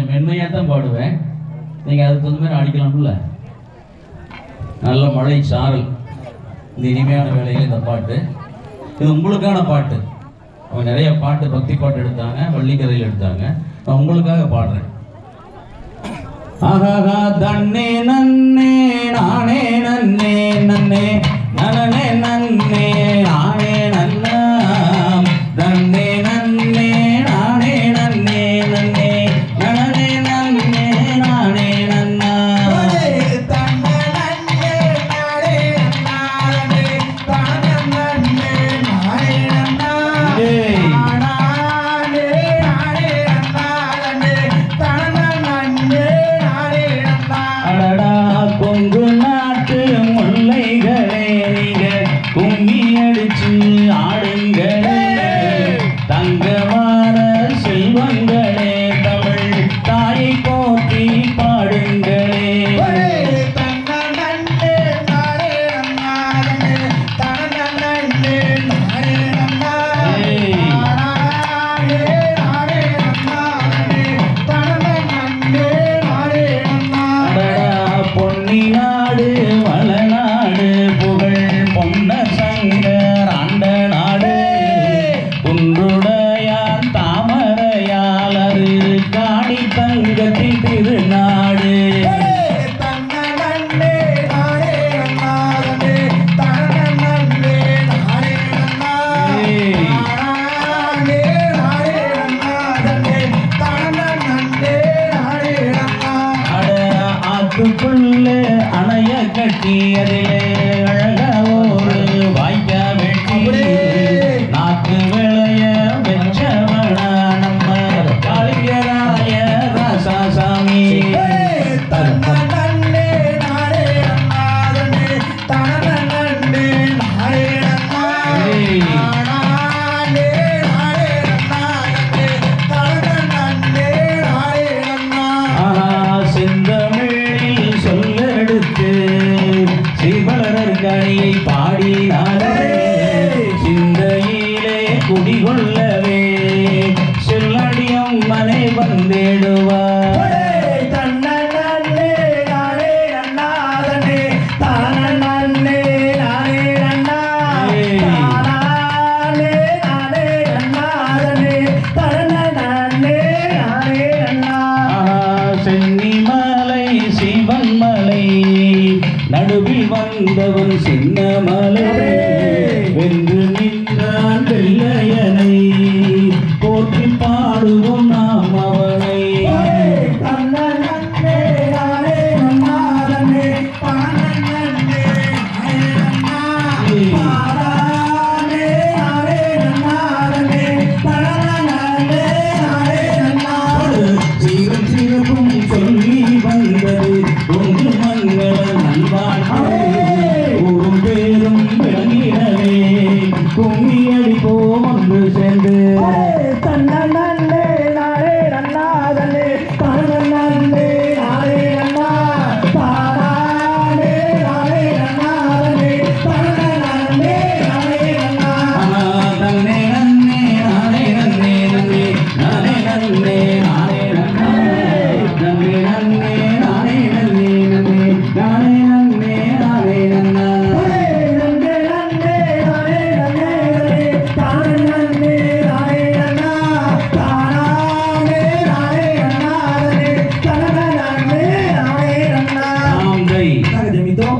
கொஞ்சம் மென்மையாக தான் பாடுவேன். நீங்கள் அதுக்கு தகுந்த மாதிரி அடிக்கலாம்ல? நல்ல மழை சாரல். இந்த இனிமையான வேலையில் இந்த பாட்டு. இது உங்களுக்கான பாட்டு. அவங்க நிறைய பாட்டு பக்தி பாட்டு எடுத்தாங்க வள்ளிக்கதையில் எடுத்தாங்க. நான் உங்களுக்காக பாடுறேன். ஆஹாஹா தன்னே நன்னே நானே நன்னே நன்னே நனனே நன்னே. ஆத்துக்குள்ள அணைய கட்டியதிலே. குடிகொள்ளவே. செல்லடியம் மனை வந்திடுவார் நடுவில் வந்தவன் சின்னமலை.